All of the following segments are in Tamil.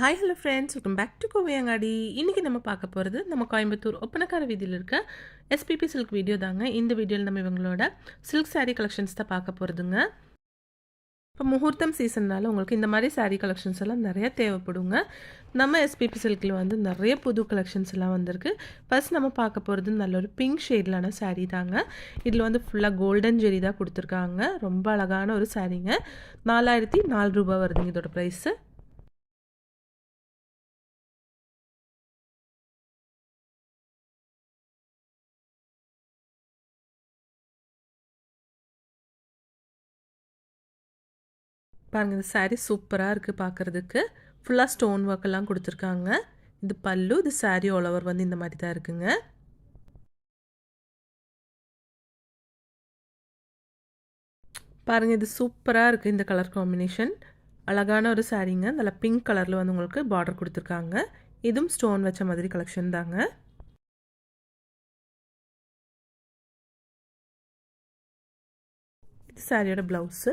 Hi hello friends welcome back to Kovai Angadi இன்றைக்கி நம்ம பார்க்க போகிறது நம்ம கோயம்புத்தூர் ஒப்பனக்கார வீதியில் இருக்க எஸ்பிபி சில்க் வீடியோ தாங்க. இந்த வீடியோவில் நம்ம இவங்களோட சில்க் சாரீ கலெக்ஷன்ஸ் தான் பார்க்க போகிறதுங்க இப்போ முகூர்த்தம் சீசன்னால் உங்களுக்கு இந்த மாதிரி சாரீ கலெக்ஷன்ஸ் எல்லாம் நிறையா தேவைப்படுங்க. நம்ம எஸ்பிபி சில்கில் வந்து நிறைய புது கலெக்ஷன்ஸ் எல்லாம் வந்திருக்கு. ஃபர்ஸ்ட் நம்ம பார்க்க போகிறது நல்ல ஒரு பிங்க் ஷேட்லான சாரீ தாங்க. இதில் வந்து ஃபுல்லாக கோல்டன் ஜெரி தான் கொடுத்துருக்காங்க. ரொம்ப அழகான ஒரு சாரீங்க நாலாயிரத்தி நாலு ரூபா வருதுங்க இதோட ப்ரைஸு பாருங்கள் இந்த சாரீ சூப்பராக இருக்குது பார்க்குறதுக்கு ஃபுல்லாக ஸ்டோன் ஒர்க் எல்லாம் கொடுத்துருக்காங்க. இது பல்லு இது சாரீ all வந்து இந்த மாதிரி தான் இருக்குங்க. பாருங்கள் இது சூப்பராக இருக்குது இந்த கலர் காம்பினேஷன் அழகான ஒரு சாரீங்க நல்லா பிங்க் கலரில் வந்து உங்களுக்கு பார்டர் கொடுத்துருக்காங்க. இதுவும் ஸ்டோன் வச்ச மாதிரி கலெக்ஷன் தாங்க. இது சாரியோட ப்ளவுஸு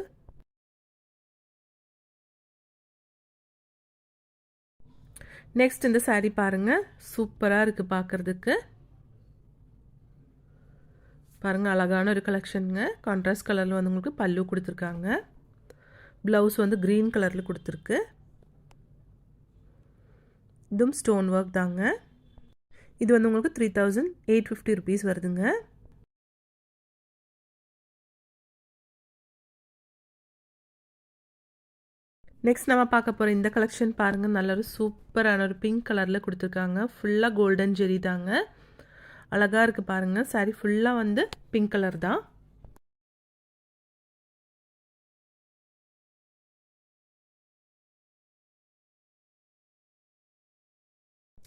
நெக்ஸ்ட் இந்த saree பாருங்கள் சூப்பராக இருக்குது பார்க்குறதுக்கு பாருங்கள் அழகான ஒரு கலெக்ஷனுங்க கான்ட்ராஸ்ட் கலரில் வந்து உங்களுக்கு பல்லு கொடுத்துருக்காங்க. ப்ளவுஸ் வந்து க்ரீன் கலரில் கொடுத்துருக்கு. இதுவும் ஸ்டோன் ஒர்க் தாங்க. இது வந்து உங்களுக்கு three thousand eight fifty rupees வருதுங்க. நெக்ஸ்ட் நம்ம பார்க்க போகிற இந்த கலெக்ஷன் பாருங்கள் நல்ல ஒரு சூப்பரான ஒரு பிங்க் கலரில் கொடுத்துருக்காங்க. ஃபுல்லாக கோல்டன் ஜெரி தாங்க. அழகாக இருக்குது பாருங்கள் சாரி ஃபுல்லாக வந்து பிங்க் கலர் தான்.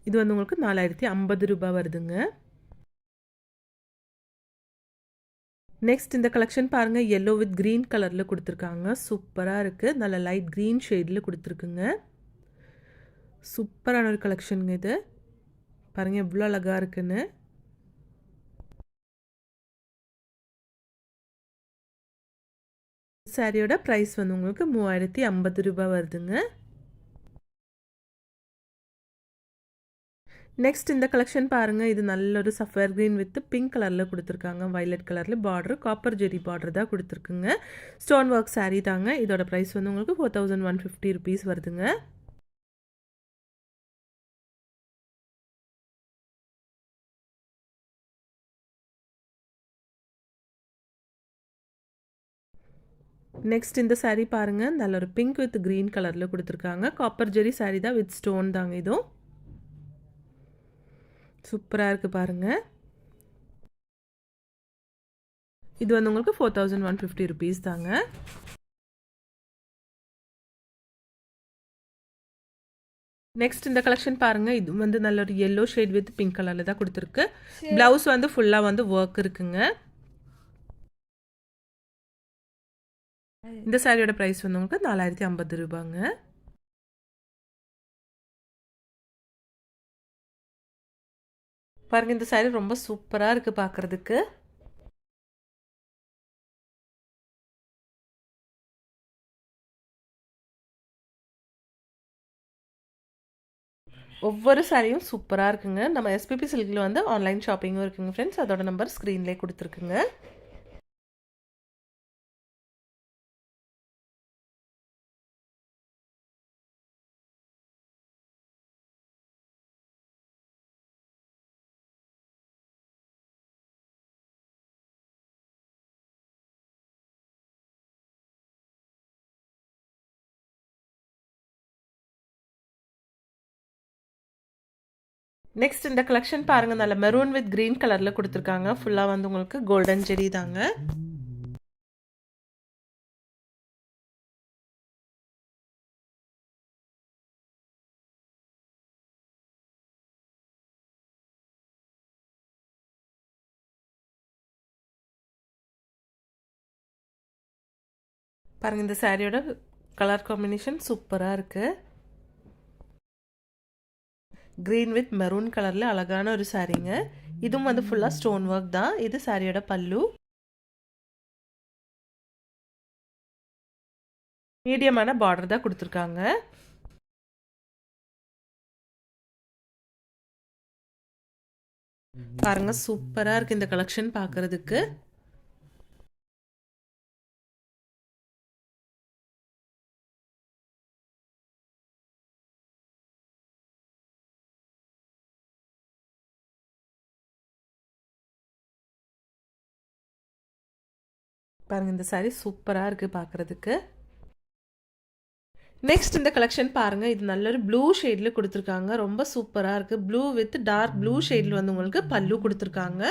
இது வந்து உங்களுக்கு நாலாயிரத்தி ஐம்பது ரூபாய் வருதுங்க. நெக்ஸ்ட் இந்த கலெக்ஷன் பாருங்கள் எல்லோ வித் க்ரீன் கலரில் கொடுத்துருக்காங்க. சூப்பராக இருக்குது நல்ல லைட் க்ரீன் ஷேடில் கொடுத்துருக்குங்க. சூப்பரான ஒரு கலெக்ஷனுங்க இது. பாருங்கள் எவ்வளோ அழகாக இருக்குன்னு. சாரியோட ப்ரைஸ் வந்து உங்களுக்கு மூவாயிரத்தி ஐம்பது ரூபாய் வருதுங்க. நெக்ஸ்ட் இந்த கலெக்ஷன் பாருங்கள் இது நல்ல ஒரு சஃபர் க்ரீன் வித் பிங்க் கலரில் கொடுத்துருக்காங்க. வயலட் கலரில் பார்டர் காப்பர் ஜெரி பார்டர் தான் கொடுத்துருக்குங்க. ஸ்டோன் ஒர்க் சாரீ தாங்க. இதோட ப்ரைஸ் வந்து உங்களுக்கு four thousand one fifty rupees வருதுங்க. நெக்ஸ்ட் இந்த சாரீ பாருங்கள் நல்ல ஒரு பிங்க் வித் க்ரீன் கலரில் கொடுத்துருக்காங்க. காப்பர் ஜெரி சாரீ தான் வித் ஸ்டோன் தாங்க இதுவும் சூப்பராக இருக்குது பாருங்கள் இது வந்து உங்களுக்கு four thousand one fifty rupees தாங்க. நெக்ஸ்ட் இந்த கலெக்ஷன் பாருங்கள் இது வந்து நல்ல ஒரு எல்லோ ஷேட் வித் பிங்க் கலரில் தான் கொடுத்துருக்கு. ப்ளவுஸ் வந்து ஃபுல்லாக வந்து ஒர்க் இருக்குங்க. இந்த சாரியோட ப்ரைஸ் வந்து உங்களுக்கு நாலாயிரத்தி ஐம்பது ரூபாங்க. பாருங்க இந்த சாரி ரொம்ப சூப்பராக இருக்குது பார்க்குறதுக்கு ஒவ்வொரு சாரியும் சூப்பராக இருக்குங்க. நம்ம எஸ்பிபி சில்கில் வந்து ஆன்லைன் ஷாப்பிங்கும் இருக்குங்க ஃப்ரெண்ட்ஸ் அதோட நம்பர் ஸ்க்ரீன்லேயே கொடுத்துருக்குங்க. நெக்ஸ்ட் இந்த கலெக்ஷன் பாருங்கள் நல்ல மெரூன் வித் க்ரீன் கலரில் கொடுத்துருக்காங்க. ஃபுல்லாக வந்து உங்களுக்கு கோல்டன் ஜெரி தாங்க. பாருங்கள் இந்த சாரியோட கலர் காம்பினேஷன் சூப்பராக இருக்குது க்ரீன் வித் மெரூன் கலரில் அழகான ஒரு சாரீங்க. இதுவும் வந்து ஃபுல்லாக ஸ்டோன் ஒர்க் தான். இது சாரியோட பல்லு. மீடியமான பார்டர் தான் கொடுத்துருக்காங்க. பாருங்க சூப்பராக இருக்குது இந்த கலெக்ஷன் பார்க்குறதுக்கு. பாருங்கள் இந்த சாரீ சூப்பராக இருக்குது பார்க்குறதுக்கு நெக்ஸ்ட் இந்த கலெக்ஷன் பாருங்கள் இது நல்ல ஒரு ப்ளூ ஷேடில் கொடுத்துருக்காங்க. ரொம்ப சூப்பராக இருக்குது ப்ளூ வித் டார்க் ப்ளூ ஷேடில் வந்து உங்களுக்கு பல்லு கொடுத்துருக்காங்க.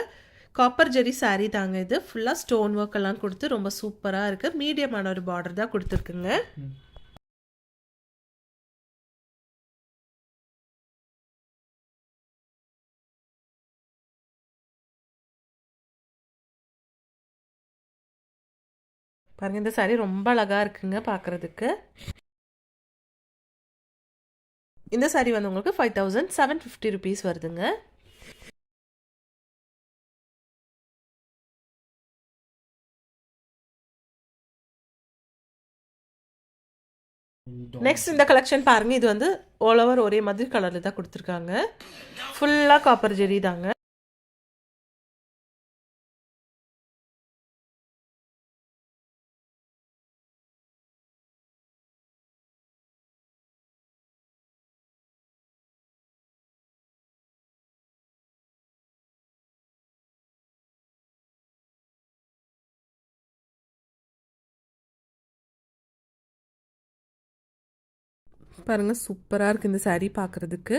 காப்பர் ஜெரி சாரீ தாங்க இது. ஃபுல்லாக ஸ்டோன் ஒர்க் எல்லாம் கொடுத்து ரொம்ப சூப்பராக இருக்குது மீடியமான ஒரு பார்டர் தான் கொடுத்துருக்குங்க. பாருங்க இந்த சாரீ ரொம்ப அழகாக இருக்குங்க பார்க்குறதுக்கு இந்த saree வந்து உங்களுக்கு five thousand seven fifty rupees வருதுங்க. நெக்ஸ்ட் இந்த கலெக்ஷன் பாருங்க இது வந்து ஆல் ஓவர் ஒரே மாதிரி கலரில் தான் கொடுத்துருக்காங்க. ஃபுல்லாக காப்பர் ஜெரி தாங்க. பாருங்கள் சூப்பராக இருக்குது இந்த சாரீ பார்க்குறதுக்கு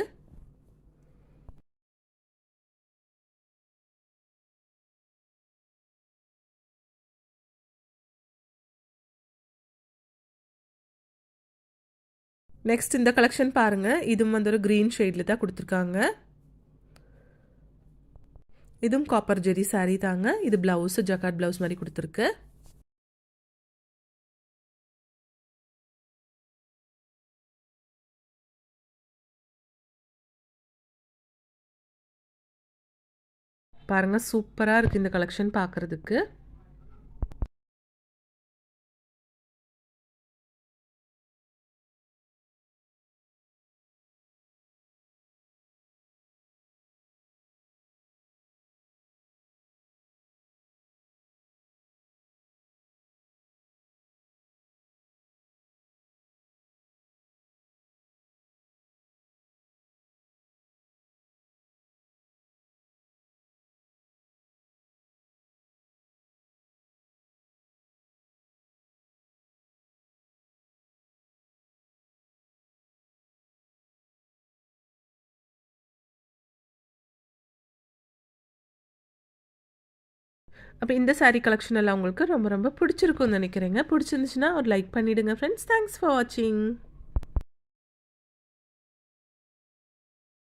நெக்ஸ்ட் இந்த கலெக்ஷன் பாருங்கள் இதுவும் வந்து ஒரு க்ரீன் ஷேடில் தான் கொடுத்துருக்காங்க. இதுவும் காப்பர் ஜெரி சாரீ தாங்க. இது ப்ளவுஸு ஜக்காட் ப்ளவுஸ் மாதிரி கொடுத்துருக்கு. பாருங்க சூப்பராக இருக்குது இந்த கலெக்ஷன் பார்க்குறதுக்கு அப்போ இந்த சாரீ கலெக்ஷன் எல்லாம் உங்களுக்கு ரொம்ப ரொம்ப பிடிச்சிருக்கும்னு நினைக்கிறேங்க. பிடிச்சிருந்துச்சுன்னா ஒரு லைக் பண்ணிவிடுங்க ஃப்ரெண்ட்ஸ் தேங்க்ஸ் ஃபார் வாட்சிங்